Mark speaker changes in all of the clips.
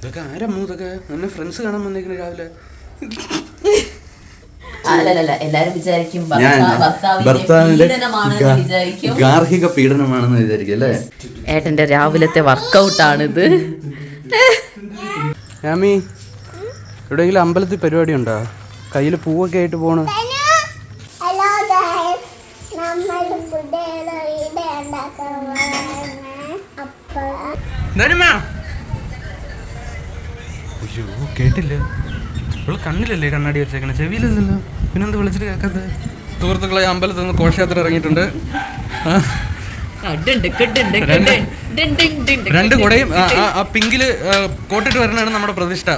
Speaker 1: ഇതൊക്കെ ആരമ്മൂ ഇതൊക്കെ എന്നെ ഫ്രണ്ട്സ് കാണാൻ വന്നേക്കണ രാവിലെ.
Speaker 2: ഭർത്താവിന്റെ
Speaker 1: ഗാർഹിക പീഡനമാണെന്ന് വിചാരിക്കും അല്ലേ?
Speaker 2: ഏട്ടന്റെ രാവിലത്തെ വർക്കൗട്ടാണിത്.
Speaker 1: യാമി എവിടെയെങ്കിലും അമ്പലത്തിൽ പരിപാടി ഉണ്ടോ കയ്യിൽ പൂവൊക്കെ ആയിട്ട് പോണ.
Speaker 3: ഹലോ
Speaker 1: അയ്യോ കേട്ടില്ല. ഇവൾ കണ്ണിലല്ലേ കണ്ണാടി വെച്ചേക്കണേ? ചെവിയിലല്ലല്ലോ. പിന്നെന്ത് വിളിച്ചിട്ട് കേൾക്കാത്ത? സുഹൃത്തുക്കളെ അമ്പലത്തിൽ നിന്ന് കോശയാത്ര ഇറങ്ങിയിട്ടുണ്ട്. രണ്ട് കൂടെയും ആ പിങ്കിൽ കോട്ടിട്ട് വരണാണ് നമ്മുടെ പ്രതിഷ്ഠ.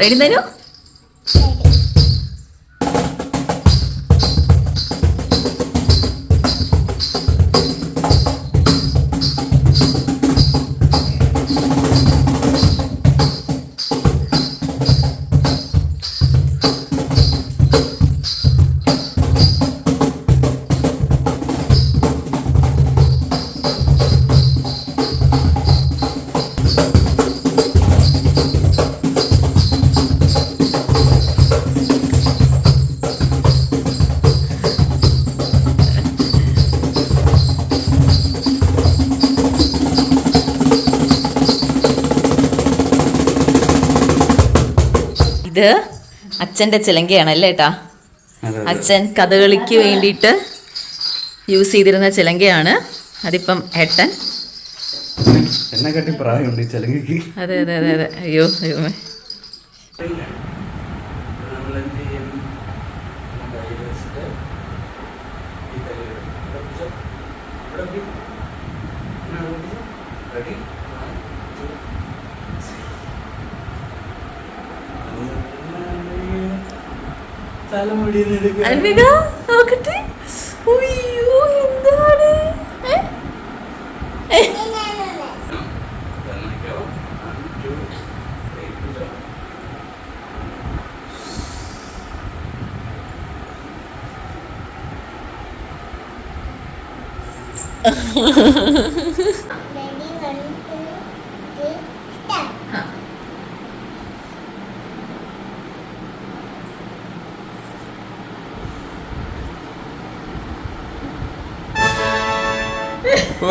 Speaker 2: റെഡി തരൂ അച്ഛന്റെ ചിലങ്കയാണല്ലേ ഏട്ടാ?
Speaker 1: അതെ, അതെ.
Speaker 2: അച്ഛൻ കഥകളിക്ക് വേണ്ടിയിട്ട് യൂസ് ചെയ്തിരുന്ന ചിലങ്കയാണ്. അതിപ്പം ഏട്ടൻ.
Speaker 1: എന്നെ കാട്ടി പ്രായമുണ്ട് ചിലങ്കയ്ക്ക്.
Speaker 2: അതെ അതെ അതെ അതെ. അയ്യോ അയ്യോ. അൻവിക നോക്കട്ടെ. ഉയ്യോ എന്താണ്? ha.
Speaker 3: ready Two,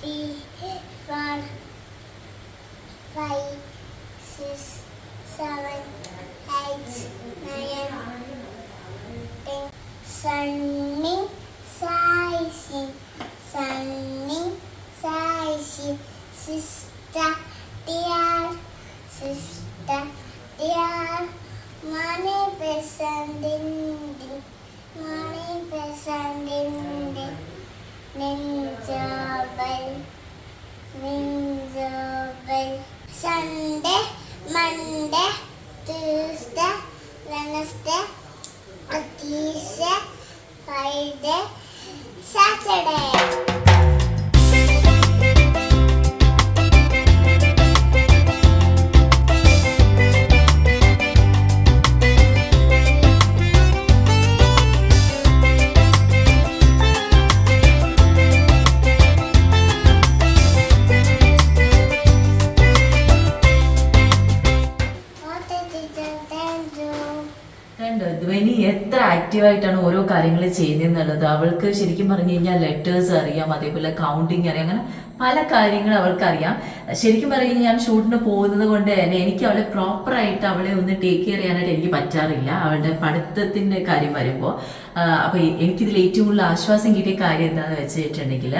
Speaker 3: three, four, five, six, seven, eight. Nine, ten, sunning, saisin, sunning, saisin, sister, dear, sister, dear, money, besending. Money presenting ninjabal ninjabal sunday monday tuesday wednesday Tuesday, Friday,
Speaker 2: കാര്യങ്ങൾ ചെയ്യുന്നതെന്നുള്ളത് അവൾക്ക് ശരിക്കും പറഞ്ഞു കഴിഞ്ഞാൽ letters അറിയാം അതേപോലെ counting അറിയാം അങ്ങനെ പല കാര്യങ്ങളും അവൾക്കറിയാം. ശരിക്കും പറയുന്നത് ഞാൻ ഷൂട്ടിന് പോകുന്നത് കൊണ്ട് തന്നെ എനിക്ക് അവളെ പ്രോപ്പറായിട്ട് അവളെ ഒന്ന് ടേക്ക് കെയർ ചെയ്യാനായിട്ട് എനിക്ക് പറ്റാറില്ല. അവളുടെ പഠിത്തത്തിന്റെ കാര്യം വരുമ്പോൾ അപ്പൊ എനിക്കിതിൽ ഏറ്റവും കൂടുതൽ ആശ്വാസം കിട്ടിയ കാര്യം എന്താണെന്ന് വെച്ചിട്ടുണ്ടെങ്കിൽ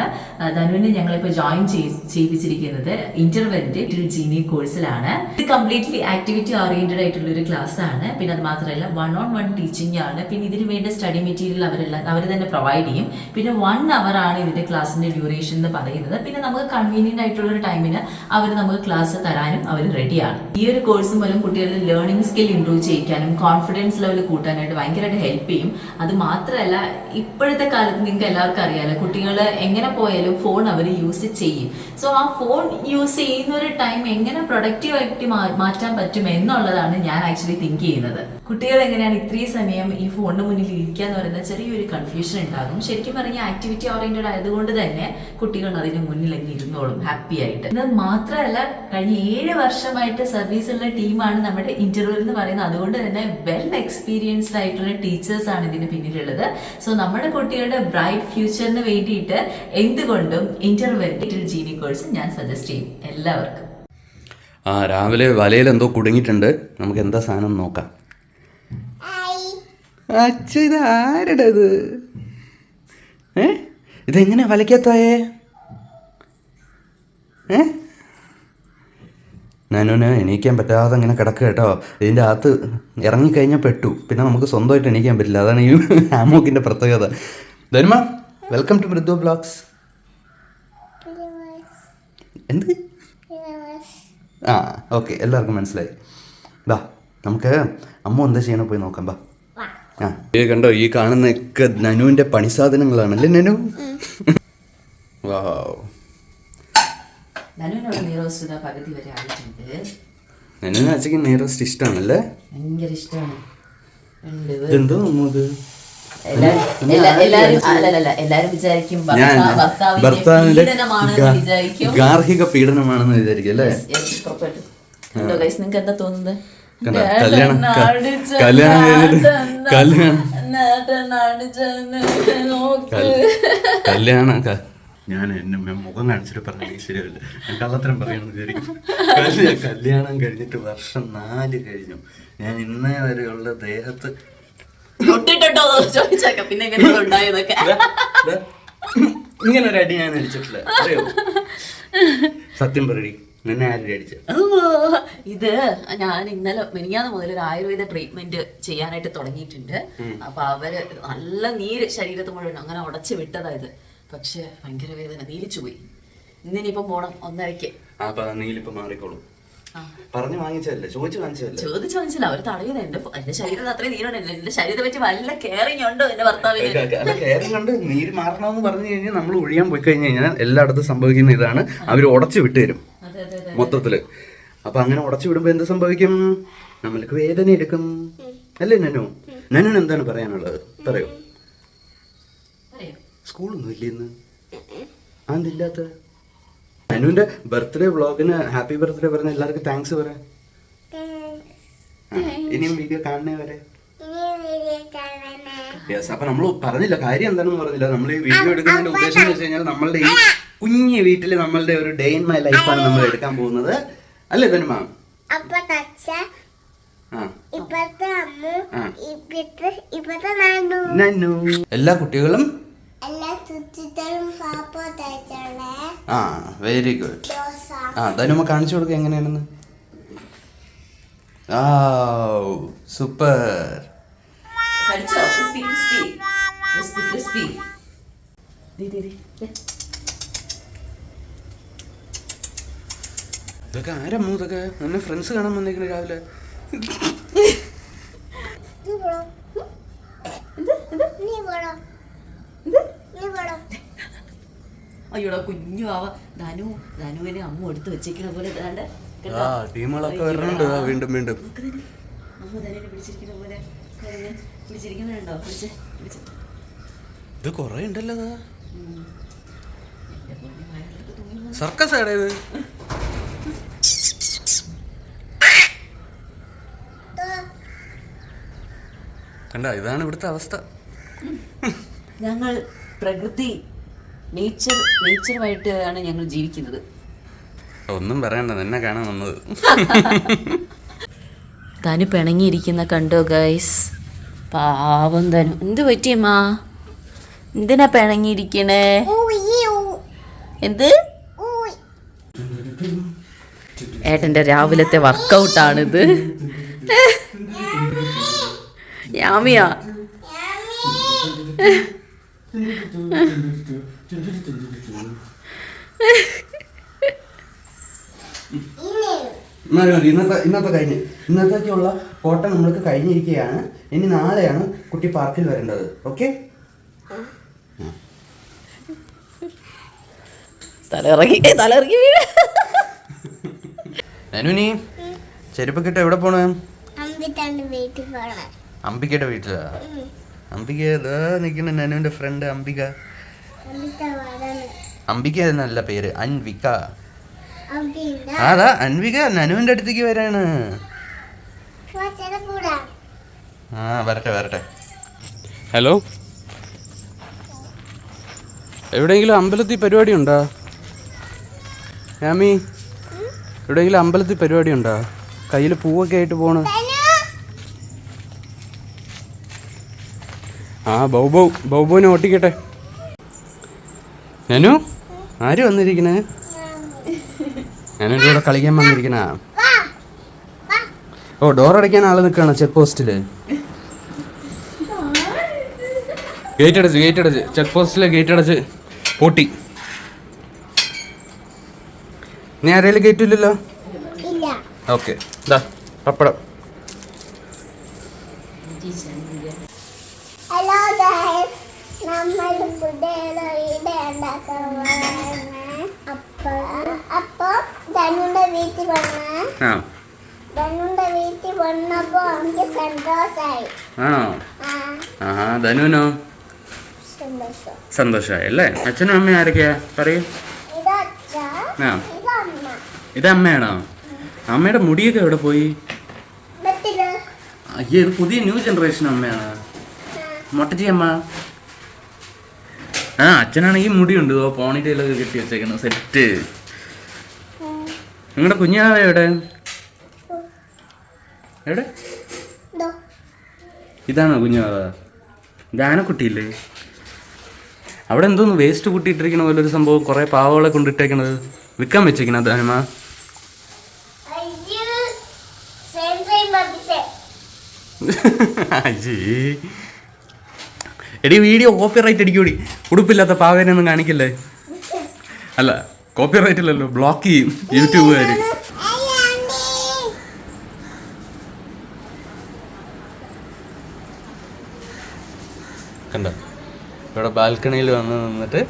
Speaker 2: ധനുവിനെ ഞങ്ങളിപ്പോൾ ജോയിൻ ചെയ്യിപ്പിച്ചിരിക്കുന്നത് ഇന്റർവെന്റ് ജീനി കോഴ്സിലാണ് ഇത് കംപ്ലീറ്റ്ലി ആക്ടിവിറ്റി ഓറിയന്റഡ് ആയിട്ടുള്ള ഒരു ക്ലാസ് ആണ് പിന്നെ അത് മാത്രമല്ല വൺ ഓൺ വൺ ടീച്ചിങ് ആണ്. പിന്നെ ഇതിന് വേണ്ട സ്റ്റഡി മെറ്റീരിയൽ അവരെല്ലാം അവർ തന്നെ പ്രൊവൈഡ് ചെയ്യും. പിന്നെ വൺ അവർ ആണ് ഇതിന്റെ ക്ലാസ്സിന്റെ ഡ്യൂറേഷൻ എന്ന് പറയുന്നത്. പിന്നെ നമുക്ക് കൺവീനിയന്റ് ആയിട്ടുള്ള ഒരു ടൈമിന് അവർ നമുക്ക് ക്ലാസ് തരാനും അവർ റെഡിയാണ് ഈ ഒരു കോഴ്സ് മൂലം കുട്ടികളുടെ ലേണിംഗ് സ്കിൽ ഇംപ്രൂവ് ചെയ്യിക്കാനും കോൺഫിഡൻസ് ലെവൽ കൂട്ടാനായിട്ട് ഭയങ്കരമായിട്ട് ഹെൽപ്പ് ചെയ്യും. അത് മാത്രമല്ല ഇപ്പോഴത്തെ കാലത്ത് നിങ്ങൾക്ക് എല്ലാവർക്കും അറിയാലോ കുട്ടികൾ എങ്ങനെ പോയാലും ഫോൺ അവർ യൂസ് ചെയ്യും. സോ ആ ഫോൺ യൂസ് ചെയ്യുന്ന ഒരു ടൈം എങ്ങനെ പ്രൊഡക്റ്റീവ് ആയിട്ട് മാറ്റാൻ പറ്റും എന്നുള്ളതാണ് ഞാൻ ആക്ച്വലി തിങ്ക് ചെയ്യുന്നത്. കുട്ടികൾ എങ്ങനെയാണ് ഇത്രയും സമയം ഈ ഫോണിന് മുന്നിൽ ഇരിക്കുക എന്ന് പറയുന്ന ചെറിയൊരു കൺഫ്യൂഷൻ ഉണ്ടാകും. ശരിക്കും പറഞ്ഞാൽ ആക്ടിവിറ്റി ഓറിയന്റഡ് ആയതുകൊണ്ട് തന്നെ കുട്ടികൾ അതിന് മുന്നിൽ അങ്ങ് ഇരുന്നോളും ഹാപ്പി ആയിട്ട്. ഇത് മാത്രമല്ല കഴിഞ്ഞ ഏഴ് വർഷമായിട്ട് സർവീസുള്ള ടീമാണ് നമ്മുടെ ഇന്റർവ്യൂ എന്ന് പറയുന്നത്. അതുകൊണ്ട് തന്നെ വെൽ എക്സ്പീരിയൻസ്ഡ് ആയിട്ടുള്ള ടീച്ചേഴ്സ് ആണ് ഇതിന് പിന്നിലുള്ളത്. സോ നമ്മുടെ കുട്ടികളുടെ ബ്രൈറ്റ് ഫ്യൂച്ചറിന് വേണ്ടിയിട്ട് എന്തുകൊണ്ടും ഇന്റർവെന്റിൽ ജീനി കോഴ്സ് ഞാൻ സജസ്റ്റ് ചെയ്യും എല്ലാവർക്കും.
Speaker 1: ആ രാവിലെ വലയിൽ എന്തോ കുടുങ്ങിയിട്ടുണ്ട്. നമുക്ക് എന്താ സാധനം നോക്കാം. അച്ഛ ഇത് ആരുടെ ഇത് ഏ? ഇതെങ്ങനെ വലയ്ക്കത്തായേ ഏ? നാനൂന് എണീക്കാൻ പറ്റാതെ ഇങ്ങനെ കിടക്കുക കേട്ടോ. ഇതിന്റെ അകത്ത് ഇറങ്ങിക്കഴിഞ്ഞാൽ പെട്ടു. പിന്നെ നമുക്ക് സ്വന്തമായിട്ട് എണീക്കാൻ പറ്റില്ല. അതാണ് ഈ ഹാമോക്കിന്റെ പ്രത്യേകത. ധനുമ വെൽക്കം ടു മൃദു ബ്ലോഗ്സ് എന്ത്? ആ ഓക്കെ എല്ലാവർക്കും മനസ്സിലായി. ബാ നമുക്ക് അമ്മ എന്താ ചെയ്യണം പോയി നോക്കാം ബാ ആ. കണ്ടോ ഈ കാണുന്നൊക്കെ നനുവിന്റെ പണി സാധനങ്ങളാണ് അല്ലേ നനു വാവ്
Speaker 2: പകുതി വരെ ആയിട്ടുണ്ട്.
Speaker 1: അച്ഛക്ക് നെയ്റോസ്റ്റ് ഇഷ്ടമാണല്ലേ
Speaker 2: ഭയങ്കര ഇഷ്ടമാണ് ഉണ്ട്.
Speaker 1: ഇതെന്തോ അമ്മ
Speaker 2: എല്ലാരും എല്ലാ- എല്ലാരും അല്ലല്ല എല്ലാരും വിചാരിക്കും
Speaker 1: ഞാൻ
Speaker 2: ഭർത്താ- ഭർത്താവിന്റെ
Speaker 1: ഭർത്താവിന്റെ
Speaker 2: പീഡനമാണെന്ന്
Speaker 1: ഗാ-
Speaker 2: വിചാരിക്കും.
Speaker 1: ഗാർഹിക പീഡനമാണെന്ന് വിചാരിക്കും അല്ലേ.
Speaker 2: കണ്ടോ നിങ്ങൾക്ക് എന്താ തോന്നുന്നത്?
Speaker 1: കണ്ടോ? കല്യാണം ക- കല്യാണം കഴിഞ്ഞിട്ട് കല്യാണം കൽ- കല്യാണം ക- ഞാൻ എന്നെ മുഖം കാണിച്ചിട്ട് പറഞ്ഞു ശരിയല്ല ഞാൻ കള്ളത്തരം പറയണമെന്ന് വിചാരിക്കും. കല്യാണം കഴിഞ്ഞിട്ട് വർഷം നാല് കഴിഞ്ഞു. ഞാൻ ഇന്നേ വരെയുള്ള ദേഹത്ത്
Speaker 2: തൊട്ടിട്ടുണ്ടോ എന്ന് ചോദിച്ചേക്കാം. പിന്നെ എങ്ങനെ ഉണ്ടായതൊക്കെ?
Speaker 1: ഇങ്ങനെ ഒരു അടി ഞാൻ അടിച്ചിട്ടില്ല. അറിയോ സത്യം പറയടി നിന്നെ അടിച്ച
Speaker 2: ഇത് ഞാൻ ഇന്നലെ മെനിയാന്ന് മുതൽ ഒരു ആയുർവേദ ട്രീറ്റ്മെന്റ് ചെയ്യാനായിട്ട് തുടങ്ങിയിട്ടുണ്ട്. അപ്പൊ അവർ നല്ല നീര് ശരീരത്ത് മുഴുവൻ അങ്ങനെ ഉടച്ചു വിട്ടതായത് പക്ഷെ ഭയങ്കര വേദന. നീലിച്ചു പോയി. ഇന്നിനിപ്പം പോണം. ഒന്നരയ്ക്ക്.
Speaker 1: നീലിപ്പോ മാറിക്കോളും.
Speaker 2: ആ.
Speaker 1: പറഞ്ഞു വാങ്ങിച്ചതല്ലേ? ചോദിച്ചു വാങ്ങിച്ചതല്ലേ?
Speaker 2: ചോദിച്ചു വാങ്ങിച്ചില്ല അവർ തടയുന്ന എന്റെ എന്റെ ശരീരം അത്രയും നീരുണ്ട് എന്റെ ശരീരത്തെ പറ്റി വല്ല കെയറിങ് ഉണ്ടോ എന്റെ ഭർത്താവിന്?
Speaker 1: അല്ല കയറി നീര് മാറണമെന്ന് പറഞ്ഞു കഴിഞ്ഞാൽ നമ്മൾ ഒഴിയാൻ പോയി കഴിഞ്ഞു കഴിഞ്ഞാൽ എല്ലായിടത്തും സംഭവിക്കുന്ന ഇതാണ്. അവർ ഉടച്ചു
Speaker 2: വിട്ടുതരും
Speaker 1: മൊത്തത്തിൽ. അപ്പൊ അങ്ങനെ ഉടച്ചു വിടുമ്പോ എന്ത് സംഭവിക്കും? നമ്മൾക്ക് വേദന എടുക്കും. അല്ലേ നനു? നനുവിന് എന്താണ് പറയാനുള്ളത്? പറയൂ? സ്കൂളൊന്നും ഇല്ല ഇന്ന് അതെന്തില്ലാത്ത? അനുവിന്റെ ബർത്ത്ഡേ വ്ളോഗിന് ഹാപ്പി ബർത്ത്ഡേ പറഞ്ഞ എല്ലാവർക്കും താങ്ക്സ് പറയാം ഇനിയും വീഡിയോ കാണണേ വരെ. യെസ് അപ്പൊ നമ്മൾ പറഞ്ഞില്ല കാര്യം എന്താണെന്ന് പറഞ്ഞില്ല. നമ്മൾ ഈ വീഡിയോ എടുക്കുന്നതിന്റെ ഉദ്ദേശം എന്ന് വെച്ച് കഴിഞ്ഞാൽ നമ്മളുടെ ഈ കുഞ്ഞു വീട്ടിൽ നമ്മളുടെ ഒരു ഡേ ഇൻ മൈ ലൈഫാണ് നമ്മൾ എടുക്കാൻ പോകുന്നത്. അല്ലേ
Speaker 3: തന്നെ
Speaker 1: മാം എല്ലാ കുട്ടികളും ആ വെരി ഗുഡ് ആ ധനുമ കാണിച്ചു കൊടുക്കുക എങ്ങനെയാണെന്ന്. ആ സൂപ്പർ ഇതൊക്കെ ആരമ്മ. ഇതൊക്കെ? എന്നെ ഫ്രണ്ട്സ് കാണാൻ വന്നേക്കണ രാവിലെ
Speaker 3: നീ പോടോ നീ പോടോ നീ പോടോ
Speaker 2: അയ്യോടാ കുഞ്ഞു ആവ ധനു ധനുവിനെ അമ്മ എടുത്ത് വെച്ചേക്കണ പോലെ
Speaker 1: ആ ടീമുകളൊക്കെ വരുന്നുണ്ട് വീണ്ടും വീണ്ടും.
Speaker 2: നോക്ക് ധനു. അമ്മ ധനുവിനെ പിടിച്ചിരിക്കുന്ന പോലെ കരഞ്ഞ് പിടിച്ചിരിക്കുന്നുണ്ടോ പിടിച്ച് പിടിച്ച്.
Speaker 1: ഇത് കൊറേ ഉണ്ടല്ലോ സർക്കസ് ആടേത് കണ്ട ഇതാണ് ഇവിടുത്തെ അവസ്ഥ.
Speaker 2: ഞങ്ങൾ പ്രകൃതി നേച്ചർ നേച്ചറുമായിട്ട് ആണ് ഞങ്ങൾ ജീവിക്കുന്നത്.
Speaker 1: ഒന്നും പറയണ്ട നിന്നെ കാണാൻ വന്നത്.
Speaker 2: തനു പിണങ്ങിയിരിക്കുന്ന കണ്ടോ ഗൈസ് പാവം തനു. എന്ത് പറ്റിയമ്മാ എന്തിനാ പിണങ്ങിയിരിക്കണേ. എന്ത്. ഏട്ടന്റെ രാവിലത്തെ വർക്കൗട്ടാണിത് യാമിയാ.
Speaker 1: ഇന്നത്തെ ഇന്നത്തെ കഴിഞ്ഞ്. ഇന്നത്തേക്കുള്ള കോട്ട നമ്മൾക്ക് കഴിഞ്ഞിരിക്കുകയാണ്. ഇനി നാളെയാണ് കുട്ടി പാർക്കിൽ വരേണ്ടത്. ഓക്കെ?
Speaker 2: തലയിറങ്ങി തലയിറങ്ങി വീഴ.
Speaker 1: അനുനി ചെരുപ്പൊക്കെ എവിടെ പോണ?
Speaker 3: പോണം.
Speaker 1: അംബികയുടെ വീട്ടിലാ. അംബിക നിൽക്കുന്ന നനുവിന്റെ ഫ്രണ്ട് അംബിക അംബിക എന്നല്ല പേര് അൻവിക അതാ അൻവിക നനുവിന്റെ അടുത്തേക്ക് വരാണ്. ആ വരട്ടെ വരട്ടെ. ഹലോ? എവിടെയെങ്കിലും അമ്പലത്തിൽ പരിപാടി ഉണ്ടോ രാമി എവിടെയെങ്കിലും അമ്പലത്തിൽ പരിപാടി ഉണ്ടോ കയ്യിൽ പൂവൊക്കെ ആയിട്ട് പോണ്. ആ ബൗബൗ ബൗബുവിനെ ഓട്ടിക്കട്ടെ. ഞാനു ആര് വന്നിരിക്കണേ? ഞാനൊരു കൂടെ കളിക്കാൻ വന്നിരിക്കണ? ഓ ഡോർ അടയ്ക്കാൻ ആൾ നിൽക്കണം ചെക്ക് പോസ്റ്റിൽ ഗേറ്റ് അടച്ച് ഗേറ്റ് അടച്ച്. ചെക്ക് പോസ്റ്റിലെ ഗേറ്റ് അടച്ച്. പൊട്ടി. നീ ആരെങ്കിലും ഗേറ്റ് ഇല്ലല്ലോ?
Speaker 3: ഇല്ല.
Speaker 1: ഓക്കെ ഇതാ പപ്പടം.
Speaker 3: ഹലോ ഗൈസ് നമ്മൾ. അപ്പൊ ധനുന്റെ വീട്ടിൽ വന്ന ധനുന്റെ വീട്ടിൽ വന്നപ്പോ എനിക്ക് സന്തോഷായി.
Speaker 1: ആണോ? ആഹാ
Speaker 3: സന്തോഷം.
Speaker 1: സന്തോഷമായി അല്ലേ? അച്ഛനും അമ്മയും ആരൊക്കെയാ? പറയൂ. ആ.
Speaker 3: ഇത് അമ്മ.
Speaker 1: ഇത് അമ്മയാണോ? അമ്മയുടെ മുടിയൊക്കെ എവിടെ പോയി? അയ്യേ ഇത് പുതിയ ന്യൂ ജനറേഷൻ അമ്മയാണ്. മൊട്ടജി അമ്മ. ആ അച്ഛനാണെങ്കിൽ മുടിയുണ്ട് ഓ പോണിറ്റയിലൊക്കെ കെട്ടി വെച്ചേക്കണം. സെറ്റ് നിങ്ങളുടെ കുഞ്ഞാവ എവിടെ? എവിടെ?
Speaker 3: ഇതോ
Speaker 1: ഇതാണോ കുഞ്ഞാവ? ഗാനക്കുട്ടിയില്ലേ? അവിടെ എന്തോന്ന് വേസ്റ്റ് കൂട്ടിയിട്ടിരിക്കണ പോലെ ഒരു സംഭവം കുറേ പാവകളെ കൊണ്ടിട്ടേക്കണത്. വിൽക്കാൻ വെച്ചേക്കണ
Speaker 3: പറ്റിച്ചേ
Speaker 1: അജി എടി വീഡിയോ കോപ്പിറൈറ്റ് അടിക്കൂടി. ഉടുപ്പില്ലാത്ത പാവേനൊന്നും കാണിക്കില്ലേ? അല്ല കോപ്പി റൈറ്റ് ഇല്ലല്ലോ ബ്ലോക്ക് ചെയ്യും യൂട്യൂബുകാർ കണ്ടോ? ഇവിടെ ബാൽക്കണിയിൽ വന്ന് നിന്നിട്ട്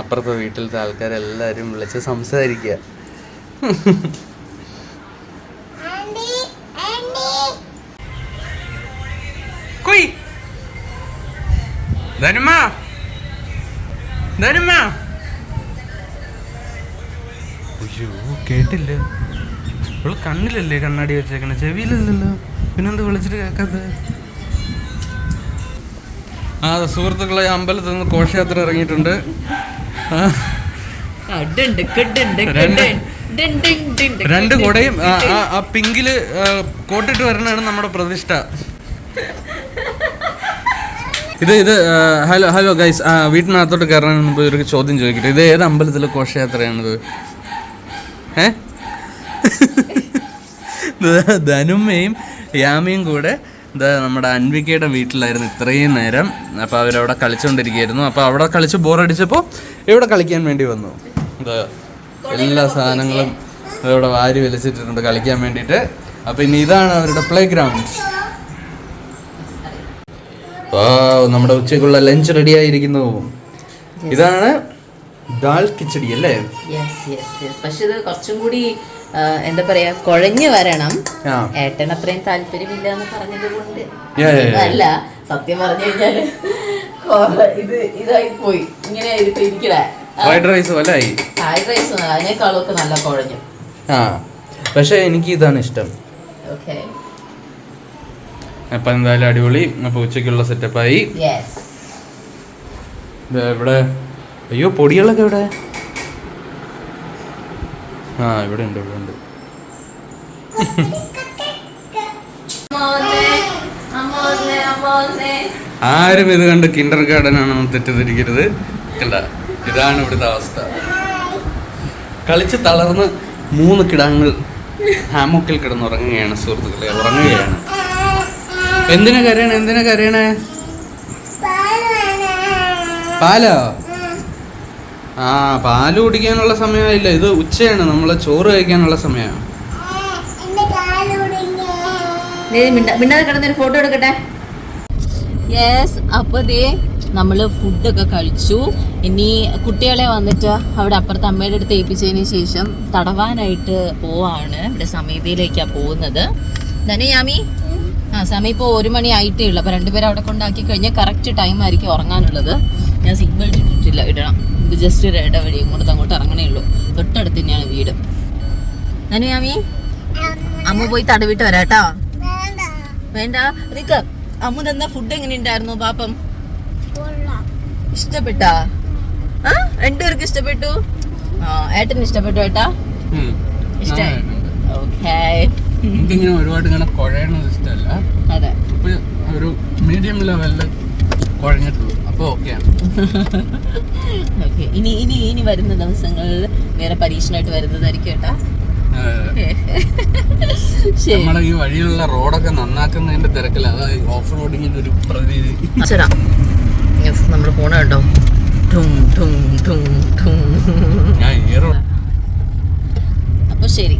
Speaker 1: അപ്പുറത്തെ വീട്ടിലത്തെ ആൾക്കാരെല്ലാവരും വിളിച്ച് സംസാരിക്കുക. ധനുമ. ധനുമ. അയ്യോ കേട്ടില്ല. ഇവൾ കണ്ണിലല്ലേ കണ്ണാടി വെച്ചേക്കണ? ചെവിയിലല്ലല്ലോ. പിന്നെന്ത് വിളിച്ചിട്ട് കേൾക്കാത്തത് ആ സുഹൃത്തുക്കളെ അമ്പലത്തിൽ നിന്ന് ഘോഷയാത്ര ഇറങ്ങിയിട്ടുണ്ട്. രണ്ട് കൊടയും ആ, പിങ്കിൽ കോട്ടിട്ട് വരണതാണ് നമ്മുടെ പ്രതിഷ്ഠ. ഇത് ഇത് ഹലോ ഹലോ ഗൈസ് വീട്ടിനകത്തോട്ട് കയറാൻ മുമ്പ് ഒരു ചോദ്യം ചോദിക്കട്ടെ. ഇത് ഏത് അമ്പലത്തിലെ ഘോഷയാത്രയാണിത്? ഏ? ധനുമ്മയും യാമയും കൂടെ ഇത് നമ്മുടെ അൻവികയുടെ വീട്ടിലായിരുന്നു ഇത്രയും നേരം. അപ്പോൾ അവരവിടെ കളിച്ചുകൊണ്ടിരിക്കുകയായിരുന്നു അപ്പോൾ അവിടെ കളിച്ച് ബോറടിച്ചപ്പോൾ ഇവിടെ കളിക്കാൻ വേണ്ടി വന്നു. ഇത് എല്ലാ സാധനങ്ങളും ഇവിടെ വാരി വലിച്ചിട്ടുണ്ട് കളിക്കാൻ വേണ്ടിയിട്ട്. അപ്പോൾ ഇനി ഇതാണ് അവരുടെ പ്ലേ ഗ്രൗണ്ട് നമ്മുടെ ഉച്ചയ്ക്കുള്ള ലഞ്ച് റെഡി ആയിരിക്കുന്നു. ഇതാണ് ദാൽ കിച്ചടി അല്ലേ?
Speaker 2: പക്ഷെ ഇത് കുറച്ചും കൂടി എന്താ പറയാ കുഴഞ്ഞു വരണം. ഏട്ടൻ അത്രയും താല്പര്യമില്ല എന്ന് പറഞ്ഞത് കൊണ്ട്. അല്ല സത്യം പറഞ്ഞു കഴിഞ്ഞാൽ ഇത് ഇതായി പോയി. ഇങ്ങനെ ഇരിക്കണേ.
Speaker 1: ഫ്രൈഡ് റൈസ് പോലെ ആയി.
Speaker 2: ഫ്രൈഡ് റൈസ് അതിനേക്കാളൊക്കെ നല്ല കുഴഞ്ഞു.
Speaker 1: ആ. പക്ഷെ എനിക്ക് ഇതാണ് ഇഷ്ടം.
Speaker 2: ഓക്കെ
Speaker 1: അപ്പം എന്തായാലും അടിപൊളി. അപ്പോൾ ഉച്ചയ്ക്കുള്ള സെറ്റപ്പായി ഇവിടെ. അയ്യോ പൊടികളൊക്കെ ഇവിടെ ആ ഇവിടെ ഉണ്ട് ഇവിടെ ഉണ്ട്. ആരും ഇത് കണ്ട് കിൻഡർ ഗാർഡൻ ആണെന്ന് തെറ്റിദ്ധരിക്കരുത്. കണ്ട ഇതാണ് ഇവിടുത്തെ അവസ്ഥ. കളിച്ച് തളർന്ന് മൂന്ന് കിടാങ്ങൾ ഹാമോക്കിൽ കിടന്നുറങ്ങുകയാണ് സുഹൃത്തുക്കളെ ഉറങ്ങുകയാണ്. എന്തിനാ കരയണേ? എന്തിനാ കരയണേ? പാലോ? ആ പാൽ കുടിക്കാനുള്ള സമയമായില്ല. ഇത് ഉച്ചയാണ്. നമ്മളെ ചോറ് കഴിക്കാനുള്ള സമയമാണ്
Speaker 2: മിണ്ടാതെ കിടന്നൊരു ഫോട്ടോ എടുക്കട്ടെ. യെസ് അപ്പോൾ ദേ നമ്മൾ ഫുഡൊക്കെ കഴിച്ചു. ഇനി കുട്ടികളെ വന്നിട്ട് അവിടെ അപ്പുറത്ത് അമ്മയുടെ അടുത്ത് ഏൽപ്പിച്ചതിന് ശേഷം തടവാനായിട്ട് പോവാണ്. ഇവിടെ സമീതിയിലേക്കാണ് പോകുന്നത്. ധനയാമി ആ സമയം ഇപ്പോൾ ഒരു മണി ആയിട്ടേ ഉള്ളൂ. അപ്പോൾ രണ്ടുപേരും അവിടെ കൊണ്ടാക്കി കഴിഞ്ഞാൽ കറക്റ്റ് ടൈം ആയിരിക്കും ഉറങ്ങാനുള്ളത്. ഞാൻ സീറ്റ് ബെൽറ്റ് ഇട്ടിട്ടില്ല ഇടണം. ഇത് ജസ്റ്റ് ഒരു ഇടവഴി ഇങ്ങോട്ട് അങ്ങോട്ട് ഇറങ്ങണേ ഉള്ളൂ. തൊട്ടടുത്ത് തന്നെയാണ് വീട് നനുയാമി അമ്മ പോയി തടവിട്ട് വരാട്ടോ
Speaker 3: വേണ്ട.
Speaker 2: നിക്ക് അമ്മ തന്ന ഫുഡ് എങ്ങനെ ഉണ്ടായിരുന്നു പാപ്പം? ഇഷ്ടപ്പെട്ടാ? ആ രണ്ടുപേർക്ക് ഇഷ്ടപ്പെട്ടു? ആ ഏട്ടന് ഇഷ്ടപ്പെട്ടു ഏട്ടാ? ഇഷ്ടായി ഓക്കേ
Speaker 1: എനിക്കിങ്ങനെ ഒരുപാട് ഇങ്ങനെ കുഴയണത് ഇഷ്ടമല്ല.
Speaker 2: അതെ.
Speaker 1: ഇപ്പൊ ഒരു മീഡിയം ലെവലിൽ കുഴഞ്ഞിട്ടുള്ളൂ. അപ്പൊ ഓക്കെയാണ്
Speaker 2: ഓക്കെ ഇനി ഇനി ഇനി വരുന്ന ദിവസങ്ങളിൽ വേറെ പരീക്ഷണമായിട്ട് വരുന്നതായിരിക്കും ശരി.
Speaker 1: നമ്മളെ ഈ വഴിയിലുള്ള റോഡൊക്കെ നന്നാക്കുന്നതിന്റെ തിരക്കിൽ അതായത് ഓഫ് റോഡിങ്ങിന്റെ ഒരു പ്രതീതി.
Speaker 2: നമ്മൾ പോണ കേട്ടോ അപ്പൊ ശരി.